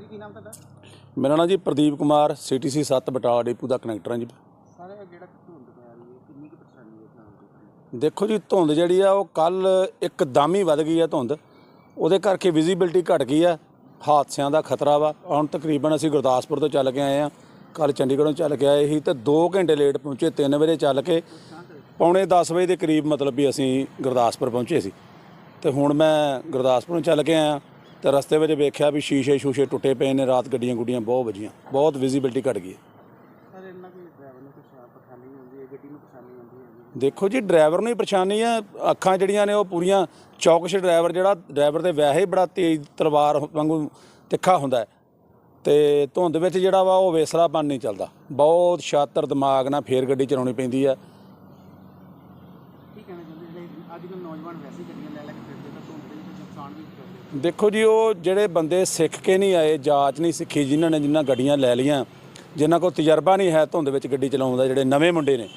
ਭਾਜੀ ਕੀ ਨਾਮ ਤੁਹਾਡਾ? ਮੇਰਾ ਨਾਮ ਜੀ ਪ੍ਰਦੀਪ ਕੁਮਾਰ ਸੀਟੀਸੀ 7 ਬਟਾਲਾ ਡਿਪੂ ਦਾ ਕਨੈਕਟਰ ਹਾਂ ਜੀ। ਸਾਰੇ ਜਿਹੜਾ ਧੁੰਦ ਪੈ ਰਹੀ ਹੈ ਕਿੰਨੀ ਕੁ ਪਰੇਸ਼ਾਨੀ ਹੈ ਦੇਖੋ ਜੀ ਧੁੰਦ ਜਿਹੜੀ ਆ ਉਹ ਕੱਲ ਇੱਕਦਮ ਹੀ ਵੱਧ ਗਈ ਆ ਧੁੰਦ। ਉਹਦੇ ਕਰਕੇ ਵਿਜ਼ਿਬਿਲਟੀ ਘਟ ਗਈ ਆ। ਹਾਦਸਿਆਂ ਦਾ ਖਤਰਾ ਵਾ। ਹੁਣ ਤਕਰੀਬਨ ਅਸੀਂ ਗੁਰਦਾਸਪੁਰ ਤੋਂ ਚੱਲ ਕੇ ਆਏ ਆ। ਕੱਲ ਚੰਡੀਗੜ੍ਹੋਂ ਚੱਲ ਕੇ ਆਏ ਸੀ ਤੇ 2 ਘੰਟੇ ਲੇਟ ਪਹੁੰਚੇ 3 ਵਜੇ ਚੱਲ ਕੇ। ਪੌਣੇ 10 ਵਜੇ ਦੇ ਕਰੀਬ ਮਤਲਬ ਵੀ ਅਸੀਂ ਗੁਰਦਾਸਪੁਰ ਪਹੁੰਚੇ ਸੀ। ਤੇ ਹੁਣ ਮੈਂ ਗੁਰਦਾਸਪੁਰੋਂ ਚੱਲ ਕੇ ਆਇਆ। ਤੇ ਰਸਤੇ ਵਿੱਚ ਵੇਖਿਆ ਵੀ ਸ਼ੀਸ਼ੇ ਸ਼ੂਸ਼ੇ ਟੁੱਟੇ ਪਏ ਨੇ ਰਾਤ ਗੱਡੀਆਂ ਗੁੱਡੀਆਂ ਬਹੁਤ ਵੱਜੀਆਂ ਬਹੁਤ ਵਿਜ਼ਿਬਿਲਟੀ ਘਟ ਗਈ ਹੈ। ਸਰ ਇਹਨਾਂ ਕੋਈ ਡਰਾਈਵਰ ਨੂੰ ਕੁਛ ਪਰੇਸ਼ਾਨੀ ਹੁੰਦੀ ਹੈ ਗੱਡੀ ਨੂੰ ਪਰੇਸ਼ਾਨੀ ਹੁੰਦੀ ਹੈ ਦੇਖੋ ਜੀ ਡਰਾਈਵਰ ਨੂੰ ਹੀ ਪਰੇਸ਼ਾਨੀ ਆ ਅੱਖਾਂ ਜਿਹੜੀਆਂ ਨੇ ਉਹ ਪੂਰੀਆਂ ਚੌਕਸ਼ ਡਰਾਈਵਰ ਜਿਹੜਾ ਡਰਾਈਵਰ ਦੇ ਵੈਸੇ ਹੀ ਬੜਾ ਤੇਜ਼ ਤਲਵਾਰ ਵਾਂਗੂ ਤਿੱਖਾ ਹੁੰਦਾ ਤੇ ਧੁੰਦ ਵਿੱਚ ਜਿਹੜਾ ਵਾ ਉਹ ਵੇਸਲਾਪਨ ਨਹੀਂ ਚੱਲਦਾ। ਬਹੁਤ ਸ਼ਾਤਰ ਦਿਮਾਗ ਨਾਲ ਫੇਰ ਗੱਡੀ ਚਲਾਉਣੀ ਪੈਂਦੀ ਆ ਕੀ ਕਹਿਣਾ ਚਾਹੁੰਦੇ ਜਿਹੜੇ ਅੱਜ ਕੱਲ੍ਹ ਨੌਜਵਾਨ ਵੈਸੇ ਗੱਡੀਆਂ ਲੈ ਲੈ ਕੇ ਫਿਰਦੇ ਤਾਂ ਧੁੰਦ ਦੇ ਵਿੱਚ ਨੁਕਸਾਨ ਵੀ ਕਰਦੇ ਦੇਖੋ ਜੀ, ਉਹ ਜਿਹੜੇ ਬੰਦੇ ਸਿੱਖ ਕੇ ਨਹੀਂ ਆਏ ਜਾਂਚ ਨਹੀਂ ਸਿੱਖੀ, ਜਿਨ੍ਹਾਂ ਨੇ ਜਿਨ੍ਹਾਂ ਗੱਡੀਆਂ ਲੈ ਲਈਆਂ, ਜਿਨ੍ਹਾਂ ਕੋਲ ਤਜਰਬਾ ਨਹੀਂ ਹੈ ਧੁੰਦ ਵਿੱਚ ਗੱਡੀ ਚਲਾਉਣ ਦਾ, ਜਿਹੜੇ ਨਵੇਂ ਮੁੰਡੇ ਨੇ,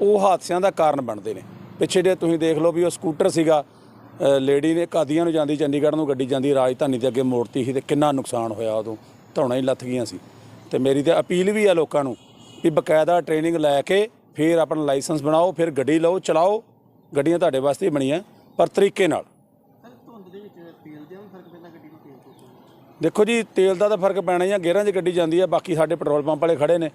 ਉਹ ਹਾਦਸਿਆਂ ਦਾ ਕਾਰਨ ਬਣਦੇ ਨੇ। ਪਿੱਛੇ ਜੇ ਤੁਸੀਂ ਦੇਖ ਲਓ ਵੀ ਉਹ ਸਕੂਟਰ ਸੀਗਾ ਲੇਡੀ ਨੇ ਕਾਦੀਆਂ ਨੂੰ ਜਾਂਦੀ, ਚੰਡੀਗੜ੍ਹ ਨੂੰ ਗੱਡੀ ਜਾਂਦੀ, ਰਾਜਧਾਨੀ ਦੇ ਅੱਗੇ ਮੋੜਤੀ ਸੀ ਤੇ ਕਿੰਨਾ ਨੁਕਸਾਨ ਹੋਇਆ ਉਦੋਂ, ਧੌਣਾ ਹੀ ਲੱਥ ਗਈਆਂ ਸੀ। ਤੇ ਮੇਰੀ ਤੇ ਅਪੀਲ ਵੀ ਆ ਲੋਕਾਂ ਨੂੰ ਵੀ ਬਕਾਇਦਾ ਟ੍ਰੇਨਿੰਗ ਲੈ ਕੇ ਫਿਰ ਆਪਣਾ ਲਾਇਸੈਂਸ ਬਣਾਓ, ਫਿਰ ਗੱਡੀ ਲਓ, ਚਲਾਓ ਗੱਡੀਆਂ ਤੁਹਾਡੇ ਵਾਸਤੇ ਹੀ ਬਣੀਆਂ ਪਰ ਤਰੀਕੇ ਨਾਲ। ਸਰ ਧੁੰਦ ਦੇ ਵਿੱਚ ਤੇਲ ਦੇ ਵੀ ਫ਼ਰਕ ਪੈਂਦਾ ਗੱਡੀ ਨੂੰ ਤੇਲ ਤੋਂ ਦੇਖੋ ਜੀ ਤੇਲ ਦਾ ਤਾਂ ਫ਼ਰਕ ਪੈਣਾ ਹੀ ਆ ਗੇਅਰਾਂ 'ਚ ਗੱਡੀ ਜਾਂਦੀ ਆ ਬਾਕੀ ਸਾਡੇ ਪੈਟਰੋਲ ਪੰਪ ਵਾਲੇ ਖੜੇ ਨੇ।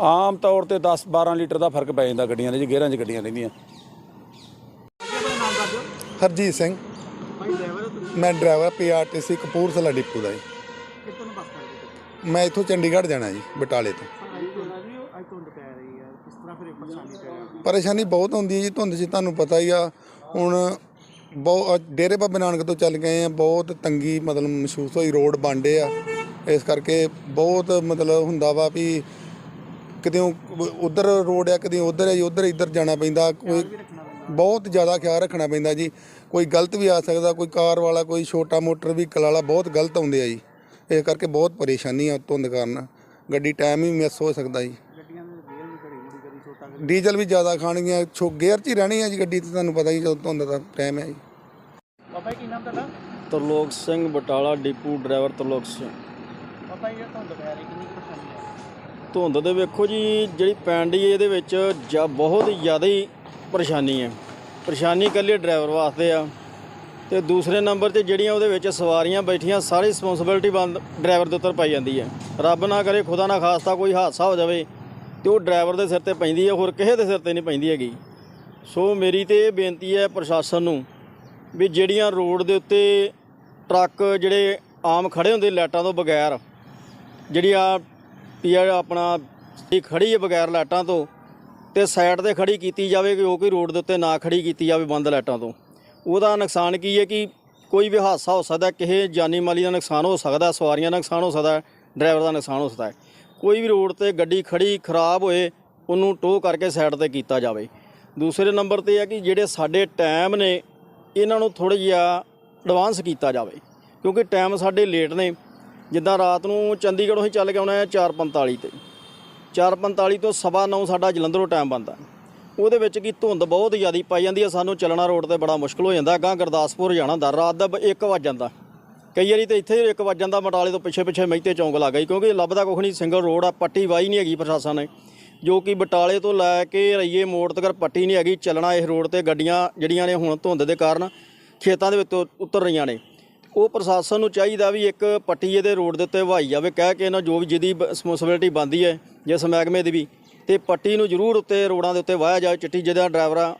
ਆਮ ਤੌਰ ਤੇ 10 12 ਲੀਟਰ ਦਾ ਫ਼ਰਕ ਪੈ ਜਾਂਦਾ ਗੱਡੀਆਂ ਦੇ ਜੀ ਗੇਅਰਾਂ 'ਚ ਗੱਡੀਆਂ ਰਹਿੰਦੀਆਂ। ਆਪਣਾ ਨਾਮ ਦੱਸ ਦਿਓ ਹਰਜੀਤ ਸਿੰਘ। ਭਾਈ ਡਰਾਈਵਰ ਹੋ ਤੁਸੀਂ? ਮੈਂ ਡਰਾਈਵਰ ਪੀਆਰਟੀਸੀ ਕਪੂਰਥਲਾ ਡਿਪੂ ਦਾ ਜੀ। ਕਿੱਥੋਂ ਨੂੰ ਬੱਸ ਕਰਦੇ ਮੈਂ ਇੱਥੋਂ ਚੰਡੀਗੜ੍ਹ ਜਾਣਾ ਜੀ ਬਟਾਲੇ ਤੋਂ ਸਰ ਅੱਜ ਧੁੰਦ ਵੀ ਅੱਜ ਧੁੰਦ ਪੈ ਰਹੀ ਹੈ ਕਿਸ ਤਰ੍ਹਾਂ ਫਿਰ ਇਹ ਪਰੇਸ਼ਾਨੀ ਪੈ ਰਹੀ ਹੈ ਪਰੇਸ਼ਾਨੀ ਬਹੁਤ ਹੁੰਦੀ ਹੈ ਜੀ, ਧੁੰਦ 'ਚ ਤੁਹਾਨੂੰ ਪਤਾ ਹੀ ਆ। ਹੁਣ ਬਹੁਤ ਡੇਰੇ ਬਾਬੇ ਨਾਨਕ ਤੋਂ ਚੱਲ ਗਏ ਆ, ਬਹੁਤ ਤੰਗੀ ਮਤਲਬ ਮਹਿਸੂਸ ਹੋਈ, ਰੋਡ ਬਾਂਡੇ ਆ। ਇਸ ਕਰਕੇ ਬਹੁਤ ਮਤਲਬ ਹੁੰਦਾ ਵਾ ਵੀ ਕਿਤੇ ਉਧਰ ਰੋਡ ਆ ਕਦੇ ਉਧਰ ਹੈ ਜੀ, ਉਧਰ ਇੱਧਰ ਜਾਣਾ ਪੈਂਦਾ, ਕੋਈ ਬਹੁਤ ਜ਼ਿਆਦਾ ਖਿਆਲ ਰੱਖਣਾ ਪੈਂਦਾ ਜੀ। ਕੋਈ ਗਲਤ ਵੀ ਆ ਸਕਦਾ, ਕੋਈ ਕਾਰ ਵਾਲਾ, ਕੋਈ ਛੋਟਾ ਮੋਟਰ ਵਹੀਕਲ ਵਾਲਾ, ਬਹੁਤ ਗਲਤ ਆਉਂਦੇ ਆ ਜੀ। ਇਸ ਕਰਕੇ ਬਹੁਤ ਪਰੇਸ਼ਾਨੀ ਆ ਧੁੰਦ ਕਾਰਨ। ਗੱਡੀ ਟਾਈਮ ਵੀ ਮਿਸ ਹੋ ਸਕਦਾ ਜੀ ਗੱਡੀਆਂ ਦੇ ਵੇਲ ਵੀ ਘੜੀ ਮੁੜੀ ਕਦੀ ਛੋਟਾ ਕਦੀ ਡੀਜ਼ਲ ਵੀ ਜ਼ਿਆਦਾ ਖਾਣਗੀਆਂ ਛੋ ਗੇਅਰ 'ਚ ਹੀ ਰਹਿਣੀ ਹੈ ਜੀ ਗੱਡੀ ਤੇ ਤੁਹਾਨੂੰ ਪਤਾ ਹੀ ਜਦੋਂ ਧੁੰਦ ਦਾ ਟਾਈਮ ਹੈ ਜੀ। ਬਾਬਾ ਜੀ ਕੀ ਨਾਮ ਤੁਹਾਡਾ? Tarlok Singh Batala depot driver Tarlok Singh. ਬਾਬਾ ਜੀ ਇਹ ਧੁੰਦ ਪੈ ਰਹੀ ਕਿੰਨੀ ਕੁ ਪਰੇਸ਼ਾਨੀ ਹੈ? ਧੁੰਦ ਦੇ ਵੇਖੋ ਜੀ ਜਿਹੜੀ ਪੈਣ ਡਈ ਇਹਦੇ ਵਿੱਚ ਜਾਂ ਬਹੁਤ ਜ਼ਿਆਦਾ ਹੀ ਪਰੇਸ਼ਾਨੀ ਹੈ। ਪਰੇਸ਼ਾਨੀ ਇਕੱਲੇ ਡਰਾਈਵਰ ਵਾਸਤੇ ਆ। ਤੇ ਦੂਸਰੇ ਨੰਬਰ ਤੇ ਜਿਹੜੀਆਂ ਉਹਦੇ ਵਿੱਚ ਸਵਾਰੀਆਂ ਬੈਠੀਆਂ ਸਾਰੀ ਰਿਸਪੌਂਸਿਬਿਲਟੀ ਬੰਦ ਡਰਾਈਵਰ ਦੇ ਉੱਤੇ ਪਾਈ ਜਾਂਦੀ ਹੈ। ਰੱਬ ਨਾ ਕਰੇ ਖੁਦਾ ਨਾ ਖਾਸਤਾ ਕੋਈ ਹਾਦਸਾ ਹੋ ਜਾਵੇ। ਤੇ ਉਹ ਡਰਾਈਵਰ ਦੇ ਸਿਰ ਤੇ ਪੈਂਦੀ ਹੈ, ਹੋਰ ਕਿਸੇ ਦੇ ਸਿਰ ਤੇ ਨਹੀਂ ਪੈਂਦੀ ਹੈਗੀ। ਸੋ ਮੇਰੀ ਤੇ ਇਹ ਬੇਨਤੀ ਹੈ ਪ੍ਰਸ਼ਾਸਨ ਨੂੰ ਵੀ ਜਿਹੜੀਆਂ ਰੋਡ ਦੇ ਉੱਤੇ ਟਰੱਕ ਜਿਹੜੇ ਆਮ ਖੜੇ ਹੁੰਦੇ ਲਾਈਟਾਂ ਤੋਂ ਬਗੈਰ, ਜਿਹੜੀ ਆ ਪੀਆ ਆਪਣਾ ਇਹ ਖੜੀ ਹੈ ਬਗੈਰ ਲਾਈਟਾਂ ਤੋਂ ਤੇ ਸਾਈਡ ਤੇ ਖੜੀ ਕੀਤੀ ਜਾਵੇ ਕਿ ਉਹ ਕੋਈ ਰੋਡ ਦੇ ਉੱਤੇ ਨਾ ਖੜੀ ਕੀਤੀ ਜਾਵੇ ਬੰਦ ਲਾਈਟਾਂ ਤੋਂ। ਉਹਦਾ ਨੁਕਸਾਨ ਕੀ ਹੈ ਕਿ ਕੋਈ ਵੀ ਹਾਦਸਾ ਹੋ ਸਕਦਾ, ਕਿਸੇ ਜਾਨੀ ਮਾਲੀ ਦਾ ਨੁਕਸਾਨ ਹੋ ਸਕਦਾ, ਸਵਾਰੀਆਂ ਦਾ ਨੁਕਸਾਨ ਹੋ ਸਕਦਾ, ਡਰਾਈਵਰ ਦਾ ਨੁਕਸਾਨ ਹੋ ਸਕਦਾ ਕੋਈ ਵੀ ਰੋਡ ਤੇ ਗੱਡੀ ਖੜੀ, ਖਰਾਬ ਹੋਏ, ਉਹਨੂੰ ਟੋ ਕਰਕੇ ਸਾਈਡ ਤੇ ਕੀਤਾ ਜਾਵੇ। ਦੂਸਰੇ ਨੰਬਰ ਤੇ ਹੈ ਕਿ ਜਿਹੜੇ ਸਾਡੇ ਟਾਈਮ ਨੇ, ਇਹਨਾਂ ਨੂੰ ਥੋੜ੍ਹਾ ਜਿਹਾ ਐਡਵਾਂਸ ਕੀਤਾ ਜਾਵੇ। ਕਿਉਂਕਿ ਟਾਈਮ ਸਾਡੇ ਲੇਟ ਨੇ। ਜਿੱਦਾਂ ਰਾਤ ਨੂੰ ਚੰਡੀਗੜ੍ਹੋਂ ਹੀ ਚੱਲ ਕੇ ਆਉਣਾ ਹੈ 4:45 ਤੇ। 4:45 ਤੋਂ ਸਵਾ ਨੌ ਸਾਡਾ ਜਲੰਧਰੋਂ ਟਾਈਮ ਬੰਦਾ ਉਹਦੇ ਵਿੱਚ ਕੀ ਧੁੰਦ ਬਹੁਤ ਜ਼ਿਆਦੀ ਪਾਈ ਜਾਂਦੀ ਹੈ। ਸਾਨੂੰ ਚੱਲਣਾ ਰੋਡ ਤੇ ਬੜਾ ਮੁਸ਼ਕਲ ਹੋ ਜਾਂਦਾ। ਗਾਂ ਗੁਰਦਾਸਪੁਰ ਜਾਣਾ ਹੁੰਦਾ। ਰਾਤ ਦਾ 1 ਵਜ ਜਾਂਦਾ। ਕਈ ਵਾਰੀ ਤੇ ਇੱਥੇ ਇੱਕ ਵੱਜ ਜਾਂਦਾ ਬਟਾਲੇ ਤੋਂ ਪਿੱਛੇ ਪਿੱਛੇ ਮਹਿਤੇ ਚੌਂਕ ਲੱਗ ਗਈ, ਕਿਉਂਕਿ ਲੱਭਦਾ ਕੁਛ ਨਹੀਂ ਸਿੰਗਲ ਰੋਡ ਆ, ਪੱਟੀ ਵਾਈ ਨਹੀਂ ਹੈਗੀ ਪ੍ਰਸ਼ਾਸਨ ਨੇ, ਜੋ ਕਿ ਬਟਾਲੇ ਤੋਂ ਲੈ ਕੇ ਰਈਏ ਮੋੜ ਤੱਕ ਪੱਟੀ ਨਹੀਂ ਹੈਗੀ, ਚੱਲਣਾ ਇਸ ਰੋਡ ਤੇ ਗੱਡੀਆਂ ਜਿਹੜੀਆਂ ਨੇ ਹੁਣ ਧੁੰਦ ਦੇ ਕਾਰਨ ਖੇਤਾਂ ਦੇ ਵਿੱਚ ਉਤਰ ਰਹੀਆਂ ਨੇ। ਉਹ ਪ੍ਰਸ਼ਾਸਨ ਨੂੰ ਚਾਹੀਦਾ ਵੀ ਇੱਕ ਪੱਟੀ ਇਹਦੇ ਰੋਡ ਦੇ ਉੱਤੇ ਵਹਾਈ ਜਾਵੇ, ਕਹਿ ਕੇ ਇਹਨਾਂ ਜੋ ਵੀ ਜਿਹਦੀ ਰਿਸਪੌਂਸਿਬਿਲਟੀ ਬਣਦੀ ਹੈ, ਜਿਸ ਮਹਿਕਮੇ ਦੀ ਵੀ, ਤੇ ਪੱਟੀ ਨੂੰ ਜ਼ਰੂਰ ਉੱਤੇ ਰੋਡਾਂ ਦੇ ਉੱਤੇ ਵਾਹਿਆ ਜਾਵੇ, ਚਿੱਟੀ ਜਿਹਦਾ ਡਰਾਈਵਰਾਂ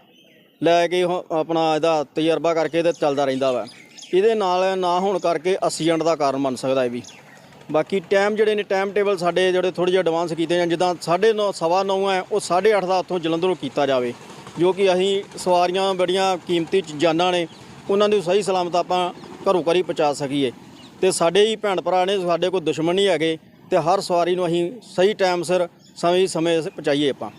ਲੈ ਕੇ ਉਹ ਆਪਣਾ ਇਹਦਾ ਤਜਰਬਾ ਕਰਕੇ ਤੇ ਚੱਲਦਾ ਰਹਿੰਦਾ ਵਾ। ਇਹਦੇ ਨਾਲ ਨਾ ਹੋਣ ਕਰਕੇ ਐਕਸੀਡੈਂਟ ਦਾ ਕਾਰਨ ਬਣ ਸਕਦਾ ਇਹ ਵੀ। ਬਾਕੀ ਟਾਈਮ ਜਿਹੜੇ ਨੇ ਟਾਈਮ ਟੇਬਲ ਸਾਡੇ ਜਿਹੜੇ ਥੋੜ੍ਹੇ ਜਿਹਾ ਐਡਵਾਂਸ ਕੀਤੇ ਜਾਣ, ਜਿੱਦਾਂ 9:30 ਸਵਾ ਨੌ ਹੈ, ਉਹ 8:30 ਦਾ ਉੱਥੋਂ ਜਲੰਧਰੋਂ ਕੀਤਾ ਜਾਵੇ, ਜੋ ਕਿ ਅਸੀਂ ਸਵਾਰੀਆਂ ਬੜੀਆਂ ਕੀਮਤੀ ਜਾਨਾਂ ਨੇ, ਉਹਨਾਂ ਨੂੰ ਸਹੀ ਸਲਾਮਤ ਆਪਾਂ ਘਰੋਂ ਘਰੀ ਪਹੁੰਚਾ ਸਕੀਏ। ਤੇ ਸਾਡੇ ਹੀ ਭੈਣ ਭਰਾ ਨੇ, ਸਾਡੇ ਕੋਈ ਦੁਸ਼ਮਣ ਨਹੀਂ ਹੈਗੇ, ਤੇ ਹਰ ਸਵਾਰੀ ਨੂੰ ਅਸੀਂ ਸਹੀ ਟਾਈਮ ਸਿਰ ਸਮੇਂ ਸਮੇਂ ਸਿਰ ਪਹੁੰਚਾਈਏ ਆਪਾਂ।